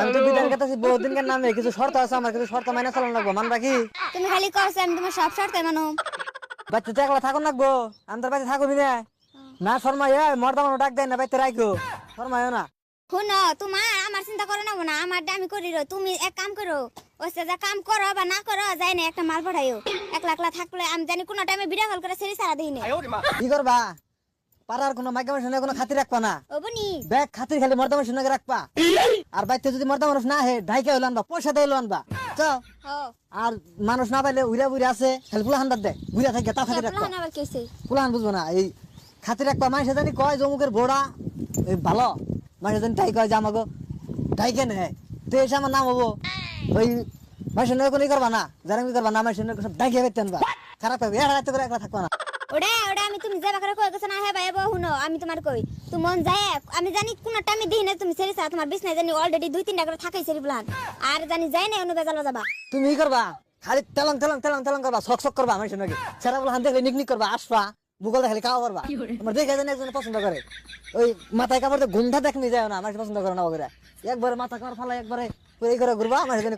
আমি তো বিধান কাটাছি বহুদিন কেন নামে কিছু শর্ত আছে আমার কিছু শর্ত মাইনে চালানো লাগবো মানবা কি তুমি খালি কইছো আমি তোমার সব শর্ত মানো। বাচ্চা তো একলা থাকুন লাগবো আমি তোর বাচ্চা থাকুবি না। না শর্মা এ মর্দা মানুষ ডাক দেয় না বাইতে রাখো শর্মায় না। শুনো তোমার আমার চিন্তা করো না না আমার আমি করি রো। তুমি এক কাম করো ওসে যা কাম করো বা না করো যাই না একটা মাল পাঠাইও। একলা একলা থাকলে আমি জানি কোনো টাইমে ভিডিও কল করে সেরি সারা দিই না। কি করবা? পাড়ার কোনো মাইকা মানুষ কোনো খাতির রাখবা না। ও বনি। ব্যাগ খাতির খালি মর্দা মানুষ নাকি রাখবা। আর বাইতে যদি মর্দা মানুষ না হে ঢাইকে হইল আনবা পয়সা দিয়ে হইল আনবা। ও আর মানুষ না পাইলে উইরা উইরা আছে খালি পুলা হান্দার দে উইরা থাকে তা খাতির রাখবা। আবার কি হইছে বুঝব না এই খাতির রাখবা। মানুষে জানি কয় জমুকের ঘোড়া এই ভালো। মানুষে জানি তাই কয় যে আমাকে ঢাইকে নে তো এসে আমার নাম হব। ওই মানুষের নয় কোনো করবা না যারা করবা না মানুষের নয় সব ঢাইকে বেতেন বা খারাপ হবে এরা রাতে করে একলা থাকবা না। ওটা ওটা আমি তুমি যাবা করে কই গেছ না হে ভাই বউ শুনো আমি তোমার কই? তুমি মন যায় আমি জানি কোন টাইমে দিই না তুমি সেরি সারা তোমার বিছনায় জানি অলরেডি দুই তিনটা করে থাকাই সেরি প্লান আর জানি যাই না অনু বেজালো যাবা। তুমি ই করবা খালি তেলং তেলং তেলং তেলং করবা শক শক করবা মানুষের নাকি সেরা বলে হান দেখলে নিকনিক করবা আসবা ভূগোল খালি খাওয়া করবা। আমার দেখে জানি একজন পছন্দ করে। ওই মাথায় কাপড় গুন্ধা দেখনি যায় না আমার পছন্দ করে না ওগুলা একবারে মাথা কাপড় ফালা একবারে এই করে ঘুরবা আমার জন্য